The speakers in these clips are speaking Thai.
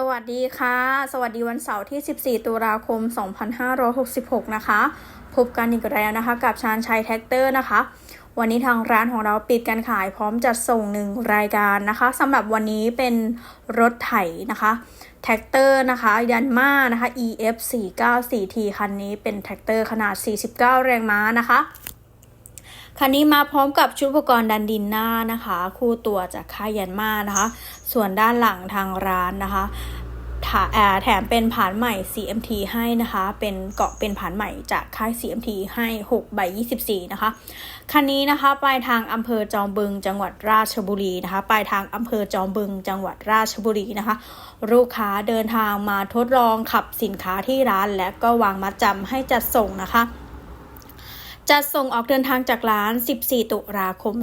สวัสดีค่ะ สวัสดีวันเสาร์ที่ 14 ตุลาคม 2566 นะคะ พบกันอีกแล้วนะคะ กับชานชัยแท็กเตอร์นะคะ วันนี้ทางร้านของเราปิดการขายพร้อมจัดส่งหนึ่งรายการนะคะสำหรับวันนี้เป็นรถไถนะคะแท็กเตอร์นะคะยันมานะคะ EF 494T คันนี้เป็นแท็กเตอร์ขนาด 49 แรงม้านะคะ คันนี้มาพร้อมกับชุดอุปกรณ์ดันดินหน้านะคะ คู่ตัวจากค่ายยันมานะคะ ส่วนด้านหลังทางร้านนะคะาแอร์แถมเป็นผานใหม่ CMT ให้นะคะ เป็นเกาะเป็นผานใหม่จากค่าย CMT ให้6ใบ24 นะคะ คันนี้นะคะปลายทางอำเภอจอมบึงจังหวัดราชบุรีนะคะ ปลายทางอำเภอจอมบึงจังหวัดราชบุรีนะคะ ลูกค้าเดินทางมาทดลองขับสินค้าที่ร้านและก็วางมัดจำให้จัดส่งนะคะ จัดส่งออกเดินทางจากร้าน 14 ตุลาคม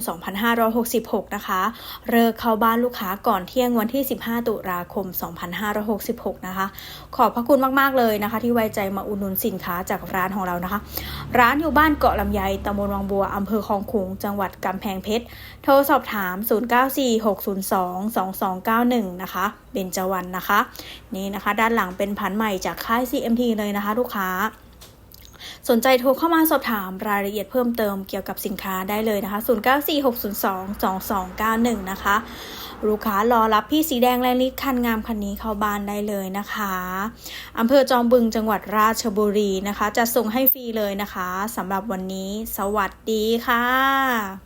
2566 นะคะ เลิกเข้าบ้านลูกค้าก่อนเที่ยงวันที่ 15 ตุลาคม 2566 นะคะ ขอบพระคุณมาก ๆ เลยนะคะ ที่ไว้ใจมาอุดหนุนสินค้าจากร้านของเรานะคะ ร้านอยู่บ้านเกาะลำไยตำบลวังบัว อำเภอคลองขุง จังหวัดกำแพงเพชร โทรสอบถาม 0946022291 นะคะ เบญจวรรณนะคะ นี่นะคะ ด้านหลังเป็นพันใหม่จากค่าย CMT เลยนะคะ ลูกค้า สนใจโทรเข้ามาสอบถามรายละเอียดเพิ่มเติมเกี่ยวกับสินค้าได้เลยนะคะ 0946022291 นะคะ ลูกค้ารอรับพี่สีแดงแรงลิ์คันงามคันนี้เข้าบ้านได้เลยนะคะอำเภอจอมบึงจังหวัดราชบุรีนะคะ จะส่งให้ฟรีเลยนะคะสำหรับวันนี้ สวัสดีค่ะ